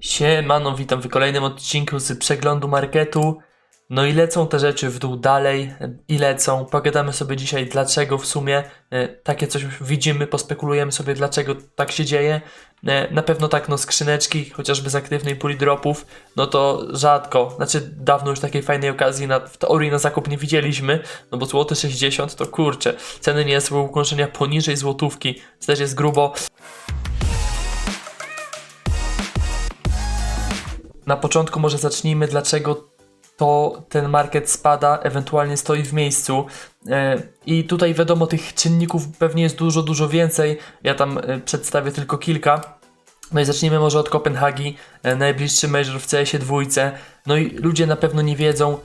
Siemano, witam w kolejnym odcinku z przeglądu marketu. No i lecą te rzeczy w dół dalej i lecą. Pogadamy sobie dzisiaj dlaczego w sumie e, takie coś widzimy, pospekulujemy sobie dlaczego tak się dzieje. E, na pewno tak, no skrzyneczki, chociażby z aktywnej puli dropów, no to rzadko, znaczy dawno już takiej fajnej okazji na, w teorii na zakup nie widzieliśmy, no bo złoty 60 to kurczę, ceny nie są ukończenia poniżej złotówki, też jest grubo. Na początku może zacznijmy, dlaczego to ten market spada, ewentualnie stoi w miejscu. E, I tutaj wiadomo, tych czynników pewnie jest dużo, dużo więcej. Ja tam e, przedstawię tylko kilka. No i zacznijmy może od Kopenhagi, e, najbliższy major w CS-ie dwójce. No i ludzie na pewno nie wiedzą,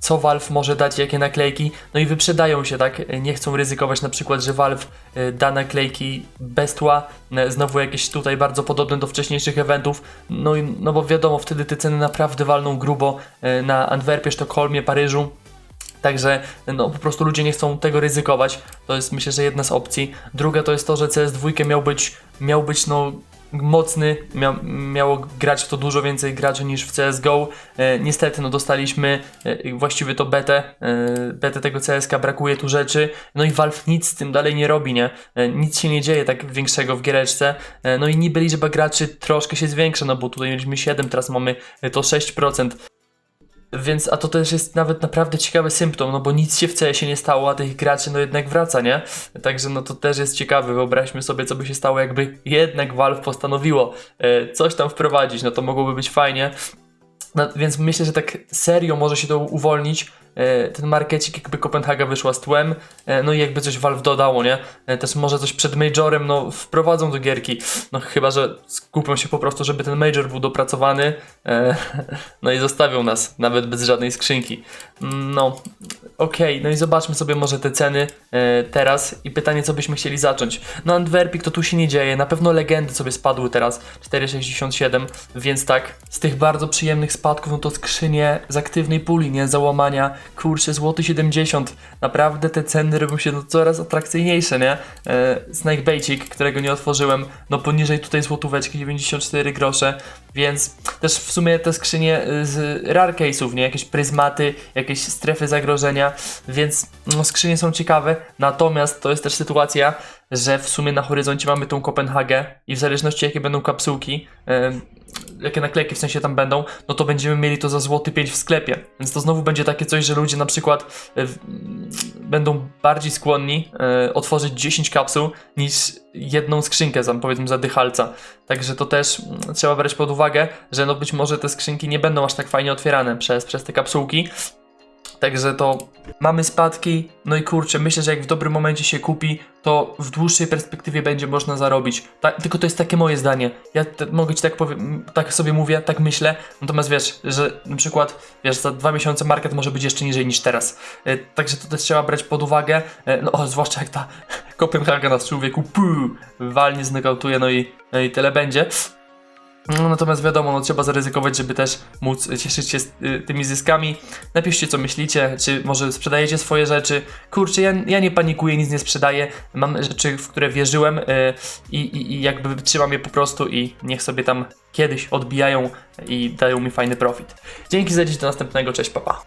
co Valve może dać, jakie naklejki. No i wyprzedają się, tak? Nie chcą ryzykować na przykład, że Valve e, da naklejki bez tła. E, Znowu jakieś tutaj bardzo podobne do wcześniejszych eventów. No, i, no bo wiadomo, wtedy te ceny naprawdę walną grubo e, na Antwerpie, Sztokholmie, Paryżu. Także no, po prostu ludzie nie chcą tego ryzykować. To jest myślę, że jedna z opcji. Druga to jest to, że CS2 miał być, miał być no, mocny, mia, miało grać w to dużo więcej graczy niż w CSGO. E, niestety no, dostaliśmy e, właściwie to betę, e, betę tego CSK, brakuje tu rzeczy. No i Valve nic z tym dalej nie robi, nie? E, nic się nie dzieje tak większego w giereczce. E, no i niby liczba graczy troszkę się zwiększa, no bo tutaj mieliśmy 7, teraz mamy e, to 6%. Więc, a to też jest nawet naprawdę ciekawy symptom, no bo nic się w CS nie stało, a tych graczy no jednak wraca, nie? Także no to też jest ciekawe, wyobraźmy sobie co by się stało jakby jednak Valve postanowiło e, coś tam wprowadzić, no to mogłoby być fajnie. No, więc myślę, że tak serio może się to uwolnić. E, ten markecik, jakby Kopenhaga wyszła z tłem, e, no i jakby coś Valve dodało, nie? E, też może coś przed Majorem, no wprowadzą do gierki. No chyba, że skupią się po prostu, żeby ten Major był dopracowany, no i zostawią nas, nawet bez żadnej skrzynki. No, okej, no i zobaczmy sobie może te ceny teraz i pytanie, co byśmy chcieli zacząć. No Antwerpik to tu się nie dzieje, na pewno legendy sobie spadły teraz, 4,67, więc tak, z tych bardzo przyjemnych spadków, no to skrzynie z aktywnej puli, nie, załamania, kurczę, złoty 70, naprawdę te ceny robią się no, coraz atrakcyjniejsze, nie, e, Snakebaitik, którego nie otworzyłem, no poniżej tutaj złotóweczki, 94 grosze, więc też w sumie te skrzynie y, z rare case'ów, nie, jakieś pryzmaty, jakieś strefy zagrożenia, więc no, skrzynie są ciekawe, natomiast to jest też sytuacja, że w sumie na horyzoncie mamy tą Kopenhagę i w zależności jakie będą kapsułki, jakie naklejki w sensie tam będą, no to będziemy mieli to za złoty 5 w sklepie. Więc to znowu będzie takie coś, że ludzie na przykład e, będą bardziej skłonni e, otworzyć 10 kapsuł niż jedną skrzynkę, tam powiedzmy za dychalca. Także to też mm, trzeba brać pod uwagę, że no być może te skrzynki nie będą aż tak fajnie otwierane przez, przez te kapsułki. Także to mamy spadki, no i kurczę, myślę, że jak w dobrym momencie się kupi, to w dłuższej perspektywie będzie można zarobić. Ta, tylko to jest takie moje zdanie. Ja te, mogę ci tak powiem, tak sobie mówię, tak myślę, natomiast wiesz, że na przykład, wiesz, za dwa miesiące market może być jeszcze niżej niż teraz. E, także to też trzeba brać pod uwagę, e, no o, zwłaszcza jak ta Kopenhaga nas człowieku puu, walnie znokautuje, no i, no i tyle będzie. No, natomiast wiadomo, no, trzeba zaryzykować, żeby też móc cieszyć się z, y, tymi zyskami. Napiszcie, co myślicie, czy może sprzedajecie swoje rzeczy. Kurczę, ja, ja nie panikuję, nic nie sprzedaję. Mam rzeczy, w które wierzyłem y, i, i, jakby trzymam je po prostu i niech sobie tam kiedyś odbijają i dają mi fajny profit. Dzięki za dziś, do następnego, cześć, papa.